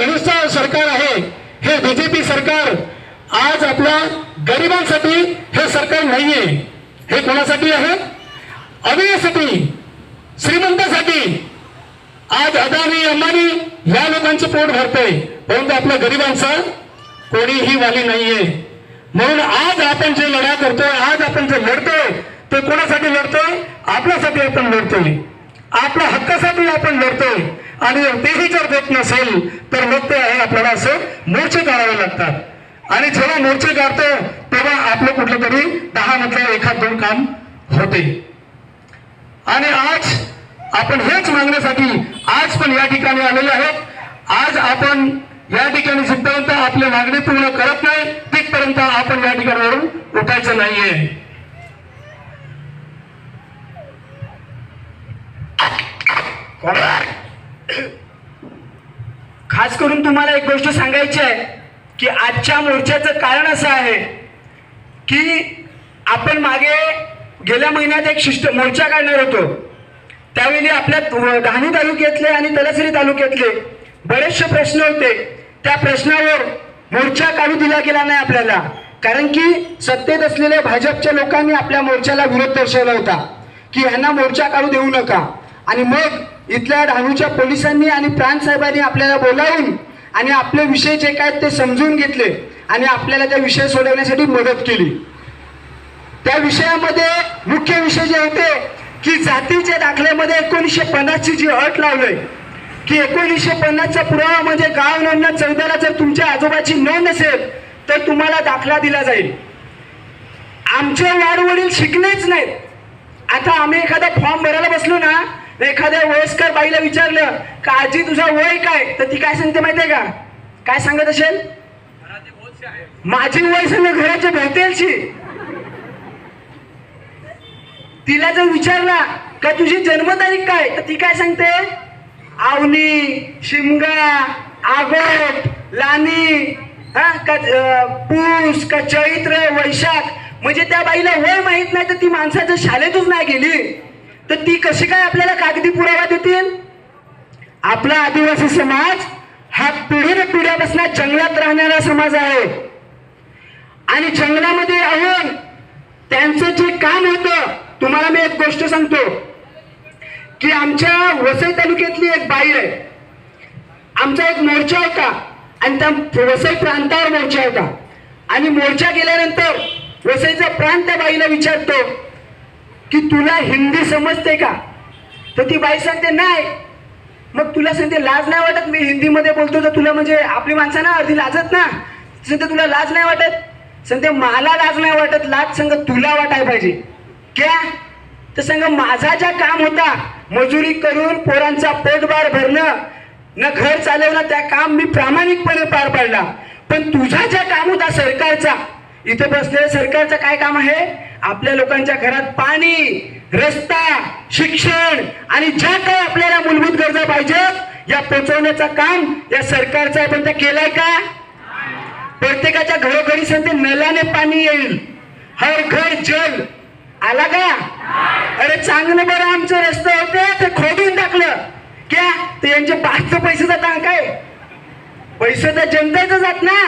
घनिष्ठ सरकार आहे हे बीजेपी सरकार आज आपल्या गरिबांसाठी हे सरकार नाहीये. हे कोणासाठी आहे? अभियासाठी श्रीमंतासाठी. आज अदानी अंबानी या लोकांचं पोट भरतंय. परंतु आपल्या गरिबांचा कोणीही वाली नाहीये. म्हणून आज आपण जे लढा करतोय आज आपण जे लढतोय ते कोणासाठी लढतोय? आपल्यासाठी आपण लढतोय. आपल्या हक्कासाठी आपण लढतोय. आणि तेही जर देत नसेल तर मग ते आहे आपल्याला असे मोर्चे काढावे लागतात. आणि जेव्हा मोर्चे काढतो तेव्हा आपलं कुठलं तरी दहा मधलं एखाद दोन काम होते. आणि आज आपण हेच मागण्यासाठी आज पण या ठिकाणी आलेले आहोत. आज आपण या ठिकाणी जिथपर्यंत आपली मागणी पूर्ण करत नाही तिथपर्यंत आपण या ठिकाणावरून उठायचं नाहीये. खास करून तुम्हाला एक गोष्ट सांगायची आहे की आजच्या मोर्चाचं कारण असं आहे की आपण मागे गेल्या महिन्यात एक शिष्ट मोर्चा काढणार होतो. त्यावेळी आपल्या डहाणू तालुक्यातले आणि तलसरी तालुक्यातले बरेचसे प्रश्न होते. त्या प्रश्नावर मोर्चा काढू दिला गेला नाही आपल्याला. कारण की सत्तेत असलेल्या भाजपच्या लोकांनी आपल्या मोर्चाला विरोध दर्शवला होता की ह्यांना मोर्चा काढू देऊ नका. आणि मग इथल्या डहाणूच्या पोलिसांनी आणि प्रांतसाहेबांनी आपल्याला बोलावून आणि आपले विषय जे काय ते समजून घेतले आणि आपल्याला त्या विषय सोडवण्यासाठी मदत केली. त्या विषयामध्ये मुख्य विषय जे होते की जातीच्या दाखल्यामध्ये एकोणीसशे पन्नासची जी अट लावलंय की एकोणीसशे पन्नासचा पुरावा म्हणजे गाव नोंदणं चौदाला जर तुमच्या आजोबाची नोंद असेल तर तुम्हाला दाखला दिला जाईल. आमचे वाडवडील शिकलेच नाहीत. आता आम्ही एखादा फॉर्म भरायला बसलो ना एखाद्या वयस्कर बाईला विचारलं का आजी तुझा वय काय? तर ती काय सांगते माहितीये का? काय सांगत असेल? माझी वय सांग घराच्या भोवतेलशी. तिला जर विचारला का तुझी जन्मतारीख काय? तर ती काय सांगते? आवनी शिमगा आगोट लानी हा का पूस का चैत्र वैशाख. म्हणजे त्या बाईला वय माहीत नाही तर ती माणसाच्या शाळेतच नाही गेली. तर ती कशी काय आपल्याला कागदी पुरावा देतील? आपला आदिवासी समाज हा पिढीने पिढ्यापासून जंगलात राहणारा समाज आहे. आणि जंगलामध्ये राहून त्यांचं जे काम होतं तुम्हाला मी एक गोष्ट सांगतो. की आमच्या वसई तालुक्यातली एक बाई आहे. आमचा एक मोर्चा होता आणि त्या वसई प्रांतावर मोर्चा होता. आणि मोर्चा गेल्यानंतर वसईचा प्रांत त्या बाईला विचारतो की तुला हिंदी समजते का? तर ती बाई सांगते नाही. मग तुला सांगते लाज नाही वाटत मी हिंदीमध्ये बोलतो तर तुला म्हणजे आपली माणसं ना अर्धी लाजत ना. सांगते तुला लाज नाही वाटत? सांगते मला लाज नाही वाटत लाज सांग तुला वाटायला पाहिजे. क्या? तर सांग माझा ज्या काम होता मजुरी करून पोरांचा पोटभार भरणं न घर चालवणं त्या काम मी प्रामाणिकपणे पार पाडला. पण तुझा ज्या काम होता सरकारचा इथे बसलेल्या सरकारचं काय काम आहे? आपल्या लोकांच्या घरात पाणी रस्ता शिक्षण आणि ज्या काही आपल्याला मूलभूत गरजा पाहिजेत या पोचवण्याचं काम या सरकारचं आपण त्या केलाय का? प्रत्येकाच्या घरोघरी सध्या नल्याने पाणी येईल. हर घर जल. आला का? अरे चांगलं बरं आमचं रस्ते होते ते खोदून टाकलं. क्या? ते यांचे पाचचं पैसे जाता काय पैसे तर जनतेचं जात ना.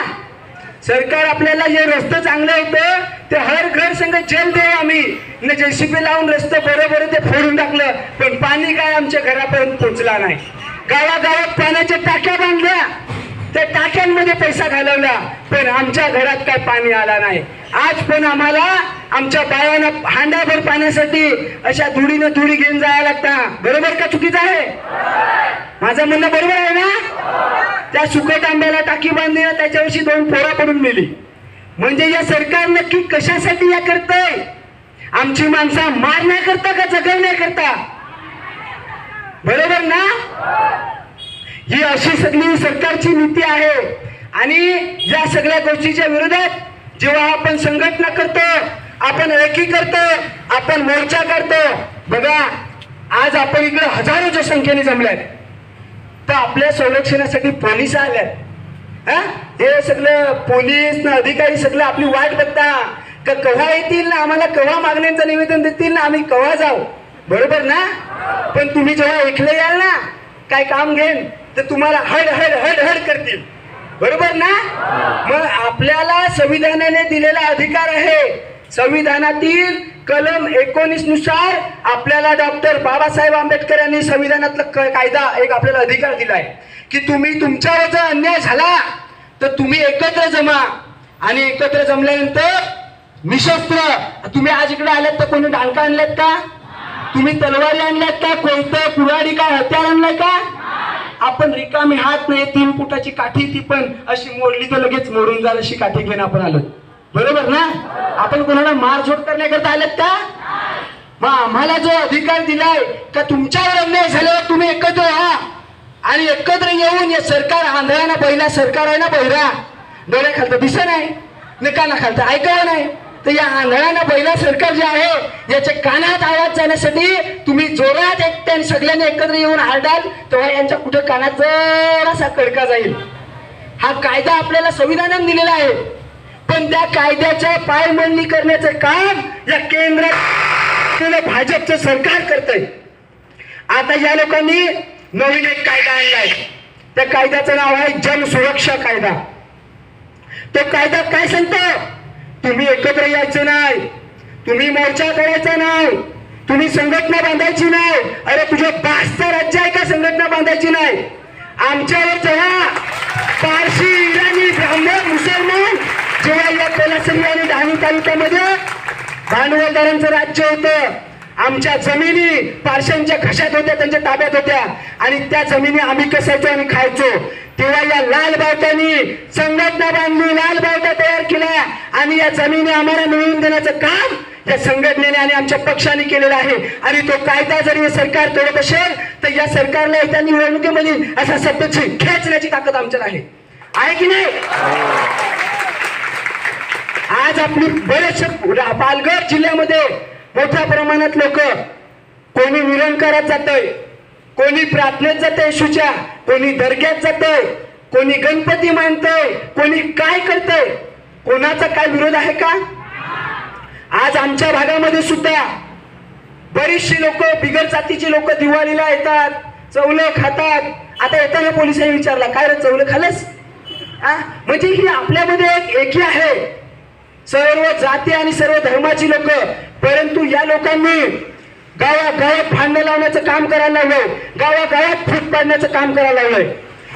सरकार आपल्याला जे रस्ते चांगले होतं ते हर घर संघ जल देऊ आम्ही. न जेसीबी लावून रस्ते बरोबर ते फोडून टाकलं पण पाणी काय आमच्या घरापर्यंत पोहोचला नाही. गावागावात पाण्याच्या टाक्या बांधल्या. त्या टाक्यांमध्ये पैसा घालवला पण आमच्या घरात काय पाणी आला नाही. आज पण आम्हाला आमच्या बायांना हांडाभर पाण्यासाठी अशा धुडीनं धुडी घेऊन जायला लागता. बरोबर का चुकीचं आहे? माझं म्हणणं बरोबर आहे ना? त्या सुकट आंब्याला टाकी बांधली त्याच्याविषयी त्याच्यावर्षी दोन पोरा पडून मेली. म्हणजे या सरकार नक्की कशासाठी या करतय? आमची माणसं मारण्याकरता का जगवण्याकरता बरोबर ना? ही अशी सगळी सरकारची नीती आहे. आणि या सगळ्या गोष्टीच्या विरोधात जेव्हा आपण संघटना करतो आपण एकी करतो आपण मोर्चा करतो बघा आज आपण इकडे हजारोच्या संख्येने जमल्यात. तर आपल्या संरक्षणासाठी पोलीस आल्यात. हा? हे सगळं पोलीस ना अधिकारी सगळं आपली वाट बघता. का केव्हा येतील ना आम्हाला केव्हा मागण्यांचं निवेदन देतील ना आम्ही केव्हा जाऊ? बरोबर ना? पण तुम्ही जेव्हा एकले याल ना काय काम घेन तर तुम्हाला हड हड हड हड करतील. बरोबर ना? मग आपल्याला संविधानाने दिलेला अधिकार आहे. संविधानातील कलम एकोणीसनुसार आपल्याला डॉक्टर बाबासाहेब आंबेडकर यांनी संविधानातला क- कायदा एक आपल्याला अधिकार दिलाय. की तुम्ही तुमच्यावर जर अन्याय झाला तर तुम्ही एकत्र जमा. आणि एकत्र जमल्यानंतर निशस्त्र तुम्ही आज इकडे आल्यात तर कोणी डालका आणल्यात का? तुम्ही तलवारी आणल्यात का? कोणतं कुराडी काय हत्यार आणलंय का? आपण रिकामी हात नाही तीन फुटाची काठी ती पण. अशी मोडली तर लगेच मोडून जाल अशी काठी घेऊन आपण आलो. बरोबर ना? आपण कोणाला मारझोड करण्याकरता आल्यात का? मग आम्हाला जो अधिकार दिलाय का तुमच्यावर अन्याय झाल्यावर तुम्ही एकत्र व्हा. आणि एकत्र येऊन हे सरकार आंधळा ना पहिला सरकार आहे ना बहिरा डोळ्या खालतं दिसत नाही निकाला खालतं ऐकावं नाही. तर या आंधळा ना पहिला सरकार जे आहे याच्या कानात आवाज जाण्यासाठी तुम्ही जोरात एकट्याने सगळ्यांनी एकत्र येऊन आरडाल तेव्हा यांच्या कुठं कानात जरासा कडका जाईल. हा कायदा आपल्याला संविधानाने दिलेला आहे. पण त्या कायद्याच्या पायमंडणी करण्याचं काम या केंद्रात भाजपचं सरकार करतंय. आता या लोकांनी नवीन एक कायदा आणलाय त्या कायद्याचं नाव आहे जन सुरक्षा कायदा. तो कायदा काय सांगतो? तुम्ही एकत्र यायचं नाही. तुम्ही मोर्चा करायचा नाही. तुम्ही संघटना बांधायची नाही. अरे तुझ्या पाचचं राज्य आहे का संघटना बांधायची नाही? आमच्यावर जेव्हा पारशी इराणी ब्राह्मण मुसलमान जेव्हा या कोलासरी आणि डहाणू तालुक्यामध्ये भांडवलदारांचं राज्य होतं आमच्या जमिनी पारशांच्या घशात होत्या त्यांच्या ताब्यात होत्या. आणि त्या जमिनी आम्ही कसायचो आणि खायचो. तेव्हा या लाल बावट्यांनी संघटना बांधली लाल बावट्या तयार केल्या. आणि या जमिनी आम्हाला मिळवून देण्याचं काम या संघटनेने आणि आमच्या पक्षाने केलेलं आहे. आणि तो कायदा जरी हे सरकार तोडत असेल तर या सरकारला येत्या निवडणुकीमध्ये असा सत्तेची खेचण्याची ताकद आमच्यात आहे. आहे की नाही? आज आपली बरेचसे पालघर जिल्ह्यामध्ये मोठ्या प्रमाणात लोक कोणी निरंकारात जातंय कोणी प्रार्थनेत जातंय येशूच्या कोणी दर्ग्यात जातंय कोणी गणपती मानतंय कोणी काय करतंय कोणाचा काय विरोध आहे का? आज आमच्या भागामध्ये सुद्धा बरीचशी लोक बिगर जातीची लोक दिवाळीला येतात चवलं खातात. आता येताना पोलिसांनी विचारला काय रे चवलं खालस? हा म्हणजे ही आपल्यामध्ये एक एकी आहे. सर्व जाती आणि सर्व धर्माची लोक परंतु या लोकांनी गावागावात फांद लावण्याचं काम करायला लावलंय गावागावात फूट पाडण्याचं काम करायला लावलंय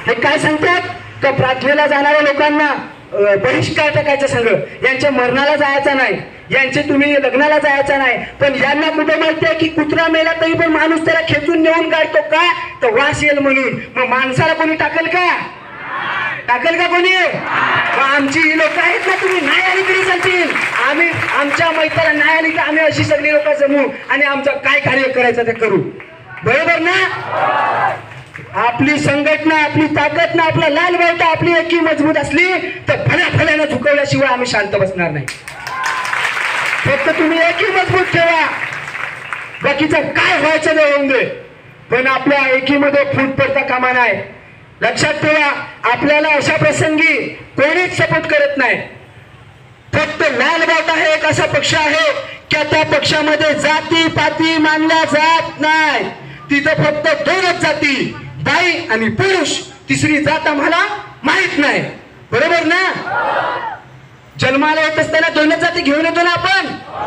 हे काय सांगतात? का प्रार्थनेला जाणाऱ्या लोकांना बहिष्कार टाकायचं सांग यांच्या मरणाला जायचं नाही. यांचे तुम्ही लग्नाला जायचं नाही. पण यांना कुठे माहिती आहे की कुत्रा मेला तरी पण माणूस त्याला खेचून नेऊन गाडतो का? तर वास येईल म्हणून. मग माणसाला कोणी टाकेल का? टाकेल का कोणी? आमची ही लोक आहेत ना तुम्ही? नाही आली तरी चालतील. आम्ही आमच्या मैत्राला नाही आली तर आम्ही अशी सगळी लोक जमू आणि आमचं काय कार्य करायचं ते करू. बरोबर ना? आपली संघटना आपली ताकद ना आपला लाल बावटा आपली एकी मजबूत असली तर भल्या फल्यानं झुकवल्याशिवाय आम्ही शांत बसणार नाही. फक्त तुम्ही एकी मजबूत ठेवा. बाकीचं काय व्हायचं नाही होऊन दे. पण आपल्या एकीमध्ये फूट पडता कामा नाही. लक्षात ठेवा आपल्याला अशा प्रसंगी कोणीच सपोर्ट करत नाही. फक्त लाल बाट आहे एक असा पक्ष आहे की त्या पक्षामध्ये जाती पाती मानल्या जात नाही. तिथं फक्त दोनच जाती बाई आणि पुरुष. तिसरी जात आम्हाला माहीत नाही. बरोबर ना? जन्माला येत असताना दोनच जाती घेऊन येतो ना आपण?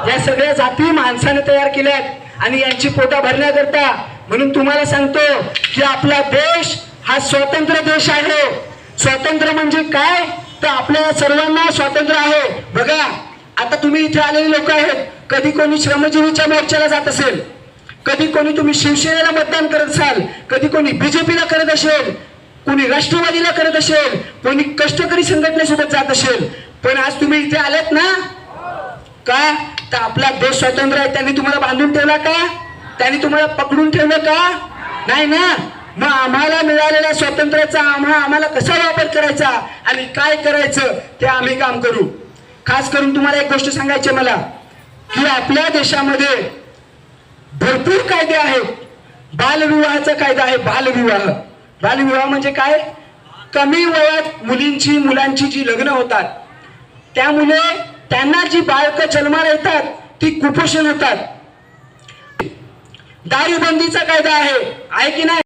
या सगळ्या जाती माणसाने तयार केल्यात आणि यांची पोटा भरण्याकरता. म्हणून तुम्हाला सांगतो की आपला देश हा स्वतंत्र देश आहे. स्वातंत्र्य म्हणजे काय? तर आपल्या सर्वांना स्वातंत्र्य आहे. बघा आता तुम्ही इथे आलेले लोक आहेत. कधी कोणी श्रमजीवीच्या मोर्चाला जात असेल? कधी कोणी तुम्ही शिवसेनेला मतदान करत असाल? कधी कोणी बीजेपीला करत असेल? कोणी राष्ट्रवादीला करत असेल? कोणी कष्टकरी संघटनेसोबत जात असेल? पण आज तुम्ही इथे आलेत ना? का? तर आपला देश स्वतंत्र आहे. त्यांनी तुम्हाला बांधून ठेवला का? त्यांनी तुम्हाला पकडून ठेवलं का? नाही ना? मग आम्हाला मिळालेल्या स्वातंत्र्याचा आम्हा आम्हाला कसा वापर करायचा आणि काय करायचं ते आम्ही काम करू. खास करून तुम्हाला एक गोष्ट सांगायची मला की आपल्या देशामध्ये भरपूर कायदे आहेत. बालविवाहाचा कायदा आहे बालविवाह. बालविवाह म्हणजे काय? कमी वयात मुलींची मुलांची जी लग्न होतात त्यामुळे त्यांना जी बाळकं जन्माला येतात ती कुपोषण होतात. दारूबंदीचा कायदा आहे आहे की नाही?